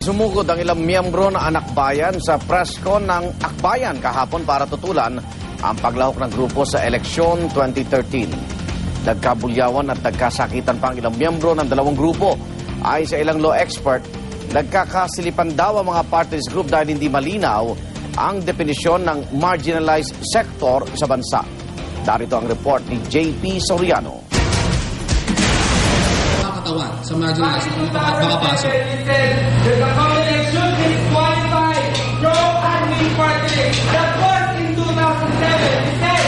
Sumugod ang ilang miyembro na anak bayan sa presscon ng Akbayan kahapon para tutulan ang paglahok ng grupo sa eleksyon 2013. Nagkabulyawan at nagkasakitan pa ang ilang miyembro ng dalawang grupo. Ay sa ilang law expert, nagkakasilipan daw ang mga parties group dahil hindi malinaw ang definisyon ng marginalized sector sa bansa. Darito ang report ni JP Soriano. Nakakatawan sa marginalized kung baka, baka pasok. that the combination disqualify pro and me party. That was in 2007. He said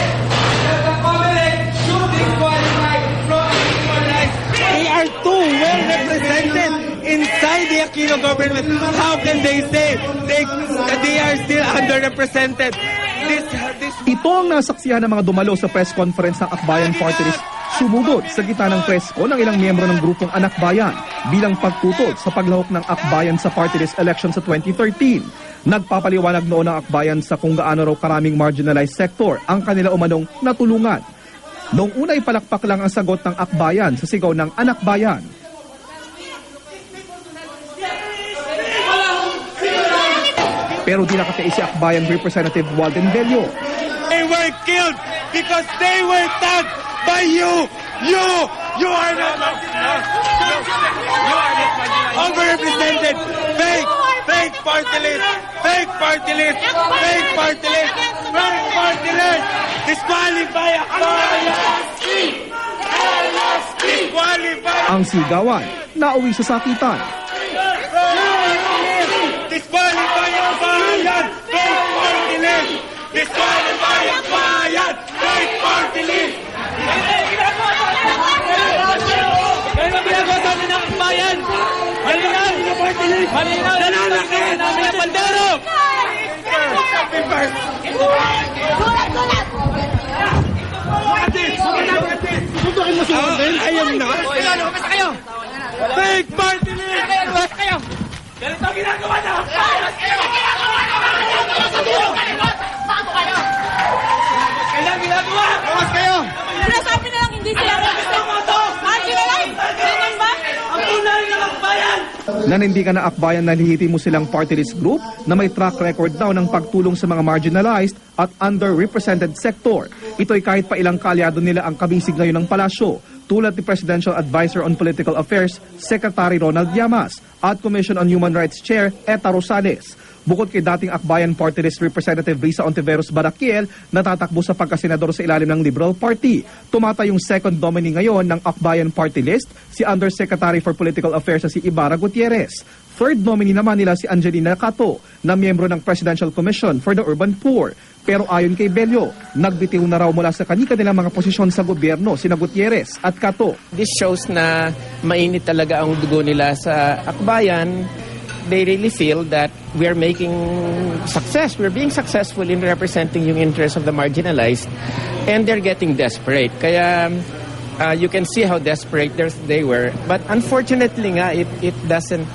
that the combination should disqualify pro and me party. They are too well represented inside the Aquino government. How can they say they, that they are still underrepresented? This, this Ito ang nasaksihan ng mga dumalo sa press conference ng Akbayan Party List. Sumugod sa gitna ng presko ng ilang miyembro ng grupong Anak Bayan bilang pagtutol sa paglahok ng Akbayan sa Party List election sa 2013. Nagpapaliwanag noon ang Akbayan sa kung gaano raw karaming marginalized sector ang kanila umanong natulungan. Noong una palakpak lang ang sagot ng Akbayan sa sigaw ng Anak Bayan. Pero di nakatiis si Akbayan Representative Walden Bello they were killed because they were tagged by you. You, you are not, you are not overrepresented. Fake, fake party list, fake party list, fake party list, fake party list. Disqualify Akbayan. Disqualify. ang sigawan, nauwi sa sakitan. Disqualify ang bayan! Fake party list! Disqualify ang bayan! Fake party list! Kaya ba ginagawa sa amin ng bayan? Malinaw! Malinaw! Nananakit! Namin ang bandero! Happy birthday! I am not. Fake party list! Ganito ang ginagawa na ginagawa? Bawas kayo! Sinasabi na lang hindi sila marginalized. Ganyan ba? Ang tunay ng bayan! Nanindigan na akbayan na lihiti mo silang party list group na may track record daw ng pagtulong sa mga marginalized at underrepresented sector. Ito'y kahit pa ilang kalyado nila ang kabisig ngayon ng palasyo, tulad ni Presidential Advisor on Political Affairs, Secretary Ronald Llamas, at Commission on Human Rights Chair, Eta Rosales. Bukod kay dating Akbayan Party List Representative Risa Ontiveros Barakiel, natatakbo sa pagkasenador sa ilalim ng Liberal Party. Tumata yung second nominee ngayon ng Akbayan Party List, si Undersecretary for Political Affairs na si Ibarra Gutierrez. Third nominee naman nila si Angelina Cato, na miyembro ng Presidential Commission for the Urban Poor. Pero ayon kay Bello, nagbitiw na raw mula sa kanika nilang mga posisyon sa gobyerno sina Gutierrez at Cato. This shows na mainit talaga ang dugo nila sa akbayan. They really feel that we are making success. We're being successful in representing yung interests of the marginalized and they're getting desperate. Kaya uh, you can see how desperate they were. But unfortunately nga, it, it doesn't,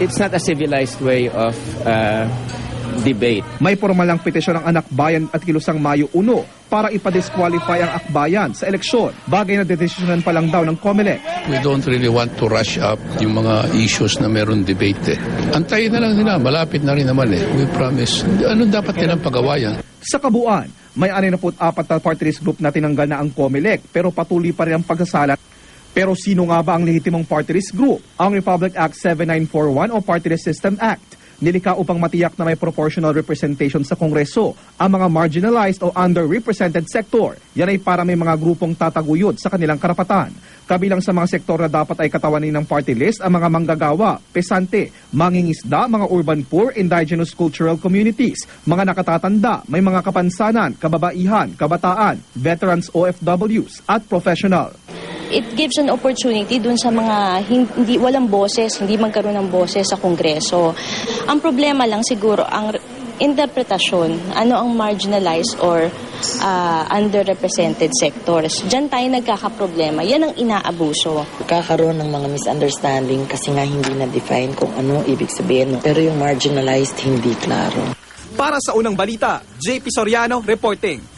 it's not a civilized way of uh, debate. May formalang petisyon ng anak bayan at kilusang Mayo 1 para ipadisqualify ang akbayan sa eleksyon. Bagay na dedesisyonan pa lang daw ng COMELEC. We don't really want to rush up yung mga issues na meron debate eh. Antayin na lang nila, malapit na rin naman eh. We promise. Ano dapat nilang pagawayan? Sa kabuuan, may 64 na party list group na tinanggal na ang COMELEC pero patuloy pa rin ang pagsasalat. Pero sino nga ba ang lehitimong party list group? Ang Republic Act 7941 o Party List System Act. Nilikha upang matiyak na may proportional representation sa Kongreso ang mga marginalized o underrepresented sector. Yan ay para may mga grupong tataguyod sa kanilang karapatan. Kabilang sa mga sektor na dapat ay katawanin ng party list ang mga manggagawa, pesante, mangingisda, mga urban poor, indigenous cultural communities, mga nakatatanda, may mga kapansanan, kababaihan, kabataan, veterans OFWs at professional. It gives an opportunity dun sa mga hindi walang boses, hindi magkaroon ng boses sa Kongreso. Ang problema lang siguro ang interpretasyon, ano ang marginalized or ah, underrepresented sectors. Diyan tayo nagkakaproblema. Yan ang inaabuso. Kakaroon ng mga misunderstanding kasi nga hindi na-define kung ano ibig sabihin. Pero yung marginalized, hindi klaro. Para sa unang balita, JP Soriano reporting.